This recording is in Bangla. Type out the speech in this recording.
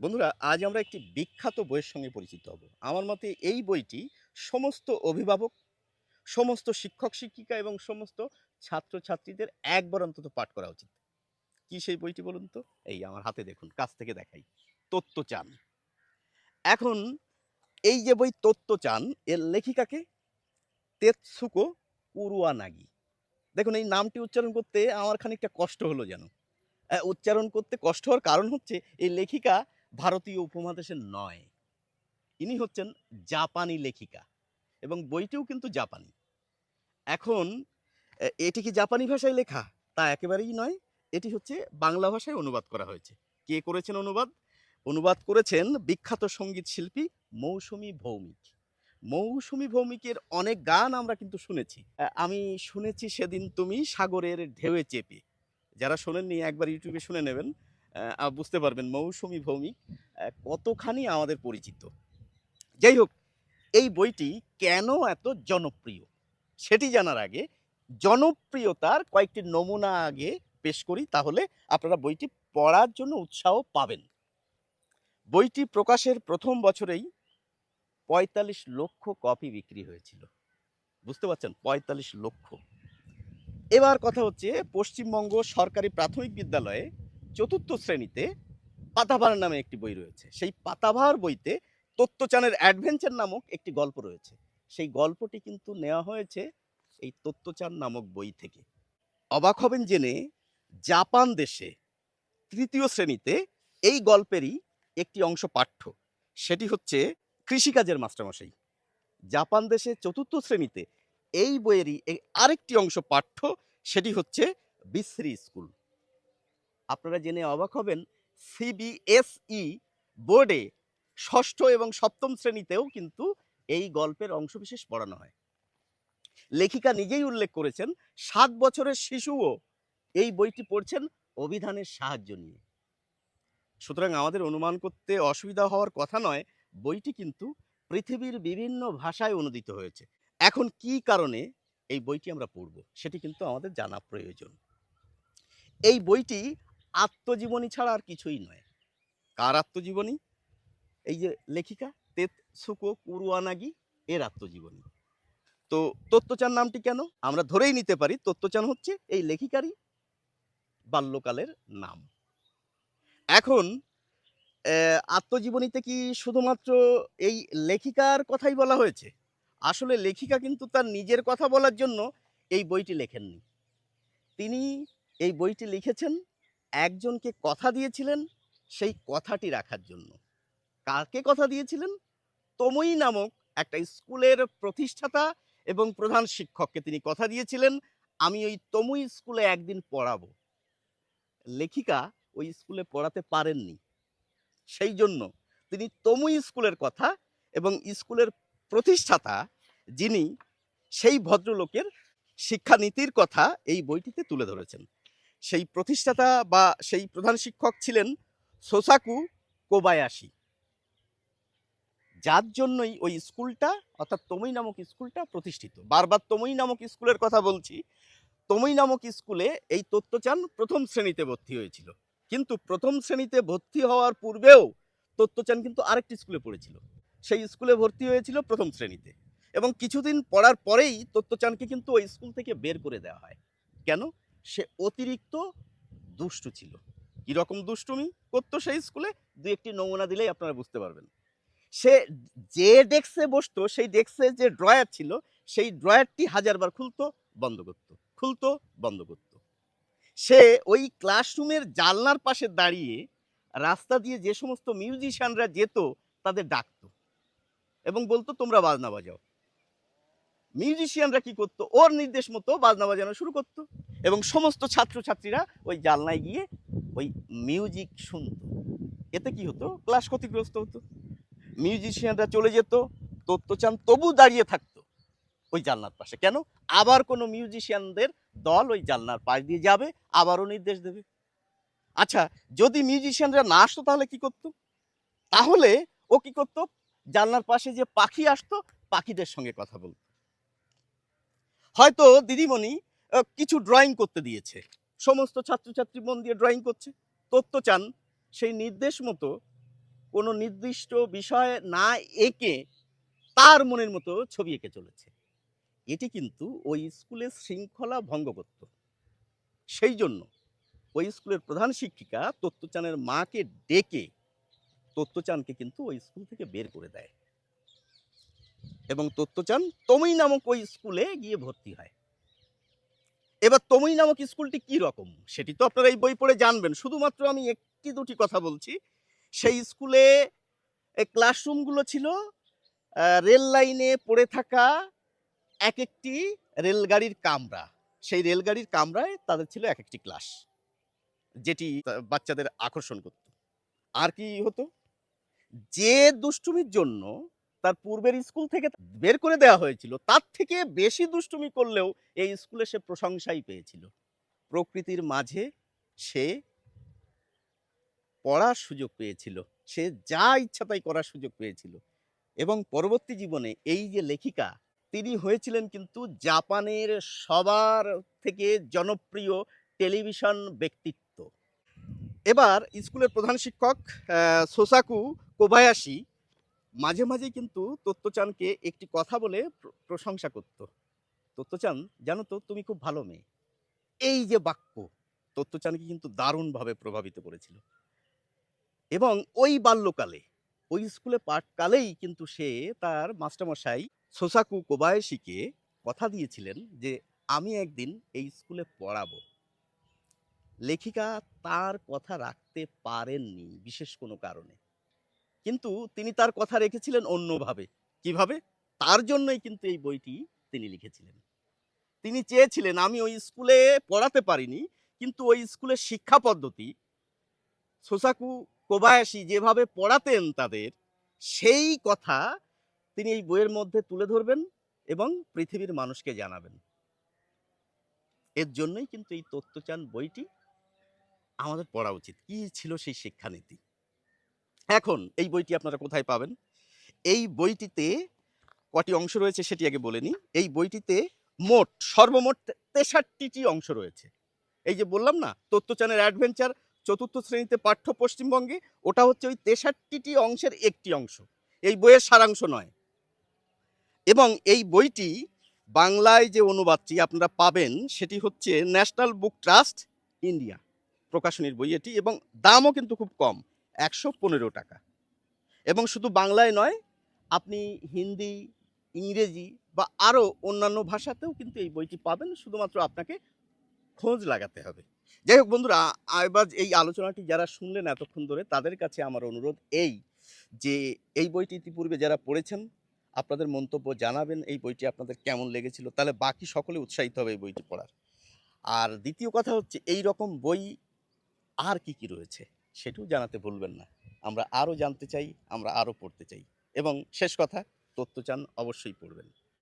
বন্ধুরা, আজ আমরা একটি বিখ্যাত বইয়ের সঙ্গে পরিচিত হব। আমার মতে এই বইটি সমস্ত অভিভাবক, সমস্ত শিক্ষক শিক্ষিকা এবং সমস্ত ছাত্রছাত্রীদের একবার অন্তত পাঠ করা উচিত। কি সেই বইটি বলুন তো? এই আমার হাতে দেখুন, কাছ থেকে দেখাই। তত্ত্ব চান। এখন এই যে বই তত্ত্ব চান, এর লেখিকাকে তেৎসুকো কুরুয়ানাগি। দেখুন, এই নামটি উচ্চারণ করতে আমার খানিকটা কষ্ট হলো যেন। উচ্চারণ করতে কষ্ট হওয়ার কারণ হচ্ছে, এই লেখিকা ভারতীয় উপমহাদেশের নয়। ইনি হচ্ছেন জাপানি লেখিকা এবং বইটিও কিন্তু জাপানি। এখন এটি কি জাপানি ভাষায় লেখা? তা একেবারেই নয়। এটি হচ্ছে বাংলা ভাষায় অনুবাদ করা হয়েছে। কে করেছেন অনুবাদ? অনুবাদ করেছেন বিখ্যাত সংগীত শিল্পী মৌসুমী ভৌমিক। মৌসুমী ভৌমিকের অনেক গান আমরা কিন্তু শুনেছি। আমি শুনেছি সেদিন তুমি সাগরের ঢেউয়ে চেপে। যারা শোনেননি, একবার ইউটিউবে শুনে নেবেন। বুঝতে পারবেন, মৌসুমী ভৌমিক কতখানি আমাদের পরিচিত। যাই হোক, এই বইটি কেন এত জনপ্রিয়? সেটি জানার আগে জনপ্রিয়তার কয়েকটি নমুনা আগে পেশ করি, তাহলে আপনারা বইটি পড়ার জন্য উৎসাহ পাবেন। বইটি প্রকাশের প্রথম বছরেই পঁয়তাল্লিশ লক্ষ কপি বিক্রি হয়েছিল। বুঝতে পারছেন? পঁয়তাল্লিশ লক্ষ। এবার কথা হচ্ছে পশ্চিমবঙ্গ সরকারি প্রাথমিক বিদ্যালয়ে চতুর্থ শ্রেণীতে পাতাভার নামে একটি বই রয়েছে। সেই পাতাভার বইতে তত্ত্বচানের অ্যাডভেঞ্চার নামক একটি গল্প রয়েছে। সেই গল্পটি কিন্তু নেওয়া হয়েছে এই তত্ত্বচান নামক বই থেকে। অবাক হবেন জেনে জাপান দেশে তৃতীয় শ্রেণীতে এই গল্পেরই একটি অংশ পাঠ্য। সেটি হচ্ছে কৃষিকাজের মাস্টারমশাই। জাপান দেশে চতুর্থ শ্রেণীতে এই বইয়েরই আরেকটি অংশ পাঠ্য, সেটি হচ্ছে বিশ্রী স্কুল। আপনারা জেনে অবাক হবেন সিবিএসই বোর্ডে ষষ্ঠ এবং সপ্তম শ্রেণীতেও কিন্তু এই গল্পের অংশবিশেষ পড়ানো হয়। লেখিকা নিজেই উল্লেখ করেছেন, সাত বছরের শিশুও এই বইটি পড়ছেন অভিধানের সাহায্য নিয়ে। সুতরাং আমাদের অনুমান করতে অসুবিধা হওয়ার কথা নয়, বইটি কিন্তু পৃথিবীর বিভিন্ন ভাষায় অনুদিত হয়েছে। এখন কি কারণে এই বইটি আমরা পড়ব, সেটি কিন্তু আমাদের জানা প্রয়োজন। এই বইটি আত্মজীবনী ছাড়া আর কিছুই নয়। কার আত্মজীবনী? এই যে লেখিকা তেৎসুকো কুরুয়ানাগি এর আত্মজীবনী। তো তত্ত্বচান নামটি কেন? আমরা ধরেই নিতে পারি তত্ত্বচান হচ্ছে এই লেখিকারই বাল্যকালের নাম। এখন আত্মজীবনীতে কি শুধুমাত্র এই লেখিকার কথাই বলা হয়েছে? আসলে লেখিকা কিন্তু তার নিজের কথা বলার জন্য এই বইটি লেখেননি। তিনি এই বইটি লিখেছেন একজনকে কথা দিয়েছিলেন সেই কথাটি রাখার জন্য। কাকে কথা দিয়েছিলেন? তময়ী নামক একটা স্কুলের প্রতিষ্ঠাতা এবং প্রধান শিক্ষককে তিনি কথা দিয়েছিলেন, আমি ওই তমুই স্কুলে একদিন পড়াবো। লেখিকা ওই স্কুলে পড়াতে পারেননি। সেই জন্য তিনি তমুই স্কুলের কথা এবং স্কুলের প্রতিষ্ঠাতা যিনি সেই ভদ্রলোকের শিক্ষানীতির কথা এই বইটিতে তুলে ধরেছেন। সেই প্রতিষ্ঠাতা বা সেই প্রধান শিক্ষক ছিলেন সোসাকু কোবায়াশি যার জন্যই ওই স্কুলটা, অর্থাৎ তমই নামক স্কুলটা প্রতিষ্ঠিত। বারবার তমই নামক স্কুলের কথা বলছি, তমই নামক স্কুলে এই তত্ত্বচান প্রথম শ্রেণীতে ভর্তি হয়েছিল। কিন্তু প্রথম শ্রেণীতে ভর্তি হওয়ার পূর্বেও তত্ত্বচান কিন্তু আরেকটি স্কুলে পড়েছিল। সেই স্কুলে ভর্তি হয়েছিল প্রথম শ্রেণীতে এবং কিছুদিন পড়ার পরেই তত্ত্বচানকে কিন্তু ওই স্কুল থেকে বের করে দেওয়া হয়। কেন? সে অতিরিক্ত দুষ্টু ছিল। কীরকম দুষ্টুমি? করতো সেই স্কুলে, দু একটি নমুনা দিলেই আপনারা বুঝতে পারবেন। সে যে ডেস্কে বসতো, সেই ডেস্কে যে ড্রয়ার ছিল, সেই ড্রয়ারটি হাজারবার খুলতো, বন্ধ করতো। খুলতো, বন্ধ করতো। সে ওই ক্লাসরুমের জানলার পাশে দাঁড়িয়ে রাস্তা দিয়ে যে সমস্ত মিউজিশিয়ানরা যেত, তাদের ডাকতো এবং বলতো, তোমরা বাজনা বাজাও। মিউজিশিয়ানরা কি করতো? ওর নির্দেশ মতো বাজনা বাজানো শুরু করতো। এবং সমস্ত ছাত্রছাত্রীরা ওই জানলায় গিয়ে ওই মিউজিক শুনতো। এতে কি হতো? ক্লাস ক্ষতিগ্রস্ত হতো। মিউজিশিয়ানরা চলে যেত, তত্ত্বচান তবু দাঁড়িয়ে থাকতো ওই জানলার পাশে। কেন? আবার কোনো মিউজিশিয়ানদের দল ওই জানলার পাশ দিয়ে যাবে, আবারও নির্দেশ দেবে। আচ্ছা যদি মিউজিশিয়ানরা না আসতো তাহলে কি করতো? তাহলে ও কি করতো? জানলার পাশে যে পাখি আসতো, পাখিদের সঙ্গে কথা বলতো। হয়তো দিদিমণি কিছু ড্রয়িং করতে দিয়েছে। সমস্ত ছাত্রছাত্রী মন দিয়ে ড্রয়িং করছে। তত্ত্ব চান। সেই নির্দেশ মতো কোনো নির্দিষ্ট বিষয় না এঁকে তার মনের মতো ছবি এঁকে চলেছে। এটি কিন্তু ওই স্কুলের শৃঙ্খলা ভঙ্গ করত সেই জন্য ওই স্কুলের প্রধান শিক্ষিকা তত্ত্বচানের মাকে ডেকে তত্ত্বচানকে কিন্তু ওই স্কুল থেকে বের করে দেয়। এবং তত্ত্বচান তমই নামক ওই স্কুলে গিয়ে ভর্তি হয়। এবার তমই নামক স্কুলটি কি রকম? সেটি তো আপনারা এই বই পড়ে জানবেন। শুধুমাত্র আমি একটি দুটি কথা বলছি। সেই স্কুলে ক্লাসরুমগুলো ছিল রেল লাইনে পড়ে থাকা এক একটি রেলগাড়ির কামরা। সেই রেলগাড়ির কামরায় তাদের ছিল এক একটি ক্লাস, যেটি বাচ্চাদের আকর্ষণ করত। আর কি হতো? যে দুষ্টুমির জন্য তার পূর্বের স্কুল থেকে বের করে দেওয়া হয়েছিল। তার থেকে বেশি দুষ্টুমি করলেও এই স্কুলে সে প্রশংসাই পেয়েছিল। প্রকৃতির মাঝে সে পড়ার সুযোগ পেয়েছিল। সে যা ইচ্ছা তাই করার সুযোগ পেয়েছিল। এবং পরবর্তী জীবনে এই যে লেখিকা, তিনি হয়েছিলেন কিন্তু জাপানের সবার থেকে জনপ্রিয় টেলিভিশন ব্যক্তিত্ব। এবার স্কুলের প্রধান শিক্ষক সোসাকু কোবায়াশি মাঝে মাঝে কিন্তু তত্ত্বচানকে একটি কথা বলে প্রশংসা করত। তত্ত্বচান, জানো তো, তুমি খুব ভালো মেয়ে। এই যে বাক্য, তত্ত্বচানকে কিন্তু দারুণভাবে প্রভাবিত করেছিল। এবং ওই বাল্যকালে, ওই স্কুলে পাঠকালেই কিন্তু সে তার মাস্টারমশাই সোসাকু কোবায়াশিকে কথা দিয়েছিলেন যে, আমি একদিন এই স্কুলে পড়াবো। লেখিকা তার কথা রাখতে পারেননি, বিশেষ কোনো কারণে। কিন্তু তিনি তার কথা রেখেছিলেন অন্যভাবে। কীভাবে? তার জন্যই কিন্তু এই বইটি তিনি লিখেছিলেন। তিনি চেয়েছিলেন, আমি ওই স্কুলে পড়াতে পারিনি, কিন্তু ওই স্কুলের শিক্ষা পদ্ধতি, সোসাকু কোবায়াশি যেভাবে পড়াতেন তাদের, সেই কথা তিনি এই বইয়ের মধ্যে তুলে ধরবেন এবং পৃথিবীর মানুষকে জানাবেন। এর জন্যই কিন্তু এই তত্ত্বচান বইটি আমাদের পড়া উচিত। কি ছিল সেই শিক্ষানীতি? এখন এই বইটি আপনারা কোথায় পাবেন? এই বইটিতে কটি অংশ রয়েছে সেটি আগে বলে নিই। এই বইটিতে মোট, সর্বমোট তেষট্টিটি অংশ রয়েছে। এই যে বললাম না তত্ত্বচানের অ্যাডভেঞ্চার চতুর্থ শ্রেণীতে পাঠ্য পশ্চিমবঙ্গে, ওটা হচ্ছে ওই তেষট্টিটি অংশের একটি অংশ। এই বইয়ের সারাংশ নয়। এবং এই বইটি বাংলায় যে অনুবাদটি আপনারা পাবেন, সেটি হচ্ছে ন্যাশনাল বুক ট্রাস্ট ইন্ডিয়া। প্রকাশনীর বই এটি এবং দামও কিন্তু খুব কম। একশো পনেরো টাকা। এবং শুধু বাংলায় নয়, আপনি হিন্দি, ইংরেজি বা আরও অন্যান্য ভাষাতেও কিন্তু এই বইটি পাবেন। শুধুমাত্র আপনাকে খোঁজ লাগাতে হবে। যাই হোক বন্ধুরা, এবার এই আলোচনাটি যারা শুনলেন এতক্ষণ ধরে, তাদের কাছে আমার অনুরোধ এই যে এই বইটি ইতিপূর্বে যারা পড়েছেন, আপনাদের মন্তব্য জানাবেন এই বইটি আপনাদের কেমন লেগেছিল, তাহলে বাকি সকলে উৎসাহিত হবে এই বইটি পড়ার। আর দ্বিতীয় কথা হচ্ছে, এই রকম বই আর কি কি রয়েছে? সেটাও জানাতে ভুলবেন না। আমরা আরও জানতে চাই, আমরা আরও পড়তে চাই। এবং শেষ কথা, তথ্য চান অবশ্যই পড়বেন।